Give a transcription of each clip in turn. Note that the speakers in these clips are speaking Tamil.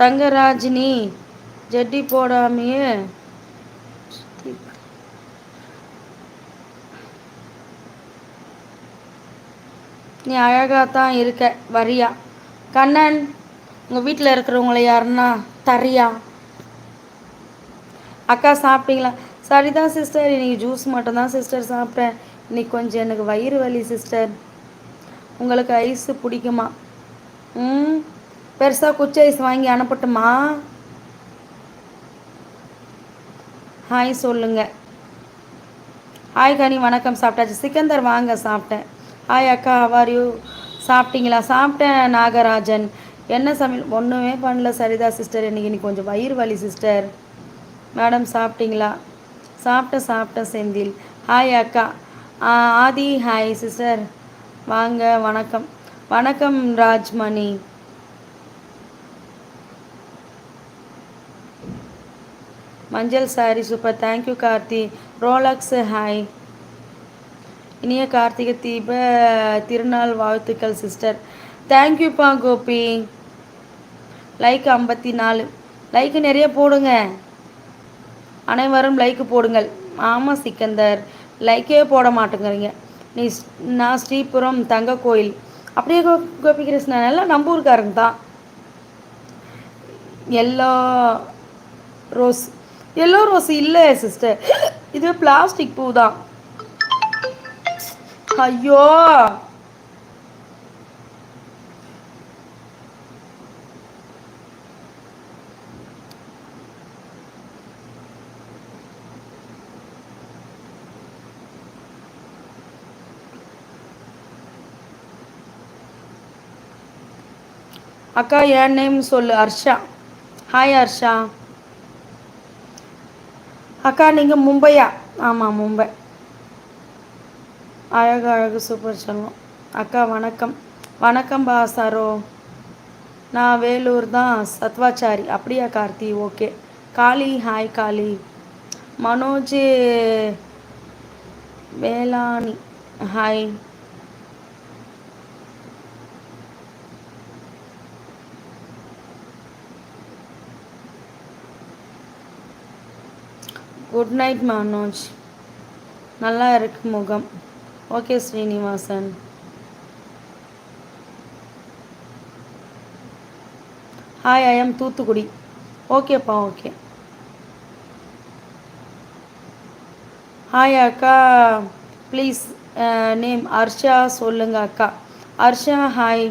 தங்கராஜினி ஜட்டி போடாமையே. நீ அழகாக தான் இருக்க வரியா. கண்ணன் உங்கள் வீட்டில் இருக்கிறவங்கள யாருன்னா தரியா. அக்கா சாப்பிட்டீங்களா? சரிதான் சிஸ்டர் இன்னைக்கு ஜூஸ் மட்டும்தான் சிஸ்டர் சாப்பிட்டேன். இன்னைக்கு கொஞ்சம் எனக்கு வயிறு வலி சிஸ்டர் உங்களுக்கு ஐஸு பிடிக்குமா? ம்? பெருசாக குச்சி ஐஸ் வாங்கி அனுப்பட்டுமா? ஹாய் சொல்லுங்க. ஹாய் கனி வணக்கம். சாப்பிட்டாச்சு. சிக்கந்தர் வாங்க சாப்பிட்டேன். ஹாய் அக்கா ஹவார் யூ சாப்பிட்டீங்களா? சாப்பிட்டேன் நாகராஜன். என்ன சமையல்? ஒன்றுமே பண்ணல சரிதா சிஸ்டர் இன்னைக்கு இன்னைக்கு கொஞ்சம் வயிறு வலி சிஸ்டர் மேடம் சாப்பிட்டீங்களா? சாப்பிட்டேன் சாப்பிட்டேன் செந்தில். ஹாய் அக்கா. ஆதி ஹாய் சிஸ்டர் வாங்க வணக்கம். வணக்கம் ராஜ்மணி. மஞ்சள் sari super thank you Karthi. Rolex hi இனிய கார்த்திகை தீப திருநாள் வாழ்த்துக்கள் சிஸ்டர் தேங்க்யூப்பா கோபி. லைக் ஐம்பத்தி நாலு லைக்கு நிறைய போடுங்க. அனைவரும் லைக்கு போடுங்கள். ஆமாம் சிக்கந்தர். லைக்கே போட மாட்டேங்கிறீங்க. நீ நான் ஸ்ரீபுரம் தங்க கோயில் அப்படியே கோ கோபிகிருஷ்ணன் எல்லாம் நம்பூர்காரங்க தான். எல்லா ரோஸ் எல்லோ ரோஸ் இல்லை சிஸ்டர் இது பிளாஸ்டிக் பூ தான் ஐயோ! அக்கா என் நேம் சொல்லு? ஹர்ஷா. ஹாய் ஹர்ஷா. அக்கா நீங்கள் மும்பையா? ஆமாம் மும்பை. அழகு அழகு சூப்பர் சொல்லும். அக்கா வணக்கம். வணக்கம் பாசாரோ. நான் வேலூர் தான் சத்வாச்சாரி. அப்படியா Karthi? Okay. Kali hi Kali. Manoj Velani. Hi good night Manoj நல்லா இருக்கு முகம். Okay Srinivasan hi I am Thoothukudi ஓகேப்பா ஓகே ஹாய் அக்கா. ப்ளீஸ் நேம் ஹர்ஷா சொல்லுங்க அக்கா. அர்ஷா ஹாய்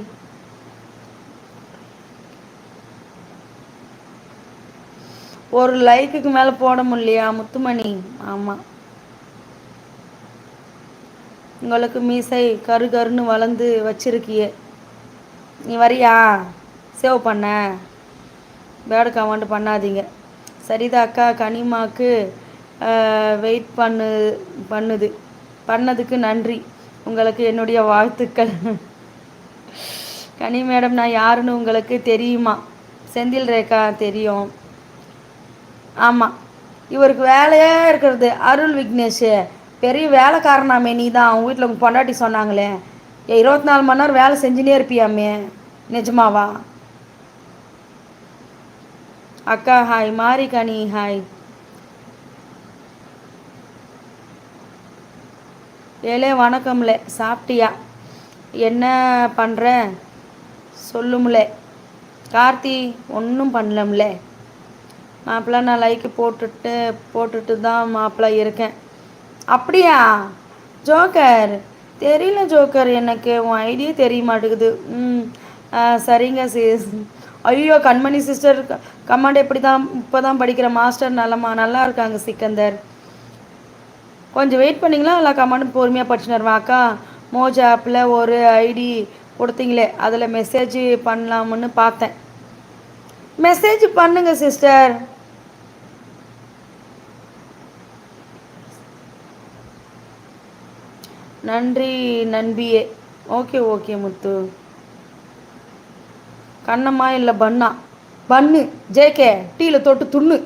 ஒரு லைக்குக்கு மேலே போட முடியலையா முத்துமணி? ஆமாம் உங்களுக்கு மீசை கரு கருன்னு வளர்ந்து வச்சிருக்கியே. நீ வரியா? சேவ் பண்ண. பேடு கமெண்ட் பண்ணாதீங்க. சரிதா அக்கா கனிமாக்கு வெயிட் பண்ணு பண்ணுது. பண்ணதுக்கு நன்றி. உங்களுக்கு என்னுடைய வாழ்த்துக்கள். கனி மேடம் நான் யாருன்னு உங்களுக்கு தெரியுமா? செந்தில் ரேகா தெரியும். ஆமாம் இவருக்கு வேலையே இருக்கிறது அருள் விக்னேஷ். பெரிய வேலைக்காரனாமே நீ தான் அவங்க வீட்டில் உங்கள் பொண்டாட்டி சொன்னாங்களே. ஏ இருபத்தி நாலு மணி நேரம் வேலை செஞ்சுனே இருப்பியாமே? நிஜமாவா? அக்கா ஹாய் மாரி ஹாய் ஏலே வணக்கம்ல. சாப்பிட்டியா? என்ன பண்ணுற சொல்லும்ல. கார்த்தி ஒன்றும் பண்ணலம்ல. மாப்பிள்ள நான் லைக்கு போட்டுட்டு போட்டுட்டு தான் மாப்பிள்ள இருக்கேன். அப்படியா? ஜோக்கர் தெரியல ஜோக்கர் எனக்கு உன் ஐடியே தெரிய மாட்டேங்குது. ம் சரிங்க சிஸ் ஐயோ கண்மணி சிஸ்டர் கமாண்ட் எப்படி தான் இப்போ தான் படிக்கிற மாஸ்டர் நல்லமா நல்லா இருக்காங்க சிக்கந்தர். கொஞ்சம் வெயிட் பண்ணிங்களா? எல்லா கமாண்டும் பொறுமையாக படிச்சுன்னு வருவேன் அக்கா மோஜ் ஆப்பில் ஒரு ஐடி கொடுத்தீங்களே அதில் மெசேஜ் பண்ணலாமுன்னு பார்த்தேன். மெசேஜ் பண்ணுங்க சிஸ்டர் நன்றி நண்பியே. Okay okay Muthu. கண்ணம்மா இல்லை பன்னா பன்னு ஜேகே டீயில் தொட்டு துண்ணு.